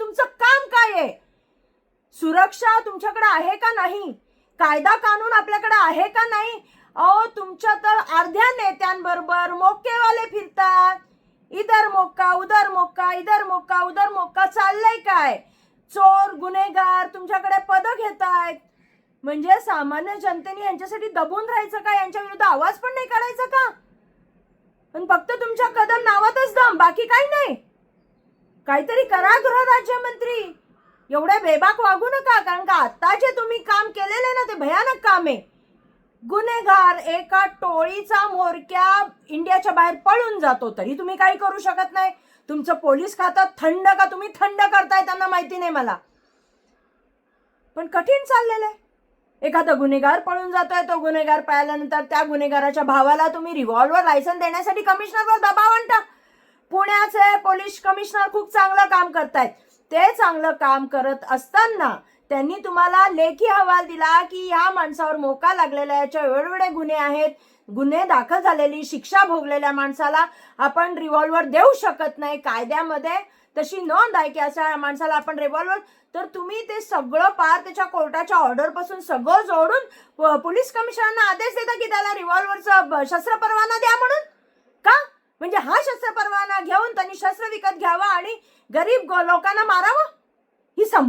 तुम्ही तुमचं काम काय आहे? सुरक्षा तुमच्याकडे आहे का नाही? कायदा कानून आपल्याकडे आहे का नाही? अहो तुमच्या तर अर्ध्या नेत्यांबरोबर मोक्केवाले फिरतात. इधर मोक्का उधर मोक्का इधर मोक्का उधर मोक्का चाललंय काय? चोर गुन्हेगार तुमच्याकडे पद घेत आहेत म्हणजे सामान्य जनतेने यांच्यासाठी दबून राहायचं का? यांच्या विरुद्ध आवाज पण नाही काढायचा का? पण फक्त तुमच्या कदम नावातच दम बाकी काही नाही. काहीतरी करा गृह राज्यमंत्री. एवढे बेबाक वागू नका कारण का आता जे तुम्ही काम केलेले आहे ना ते भयानक काम आहे. गुन्हेगार एका टोळीचा मोरक्या इंडियाच्या बाहेर पळून जातो तरी तुम्ही काही करू शकत नाही. तुमचं पोलीस खातं थंड का तुम्ही थंड करताय त्यांना माहिती नाही मला. पण कठीण चाललेलं आहे. एखादा गुन्हेगार पळून जातोय तो गुन्हेगार पाळल्यानंतर त्या गुन्हेगाराच्या भावाला तुम्ही रिव्हॉल्वर लायसन देण्यासाठी कमिशनरवर दबाव आणता. पुण्याचे पोलीस कमिशनर खूप चांगलं काम करतायत. ते चांगलं काम करत असताना त्यांनी तुम्हाला लेखी अहवाल दिला की या माणसावर मोका लागलेला याच्या वेगवेगळे गुन्हे आहेत. गुन्हे दाखल झालेली शिक्षा भोगलेल्या माणसाला आपण रिव्हॉल्वर देऊ शकत नाही कायद्यामध्ये. तशी नोंद आहे की अशा माणसाला आपण रिव्हॉल्वर तर तुम्ही ते सगळं पार त्याच्या कोर्टाच्या ऑर्डरपासून सगळं जोडून पोलीस कमिशनरना आदेश देता की त्याला रिव्हॉल्वरचा शस्त्र परवाना द्या म्हणून. म्हणजे हा शस्त्र परवाना घेऊन त्यांनी शस्त्र विकत घ्यावा आणि गरीब गो- लोकांना मारावं? ही सम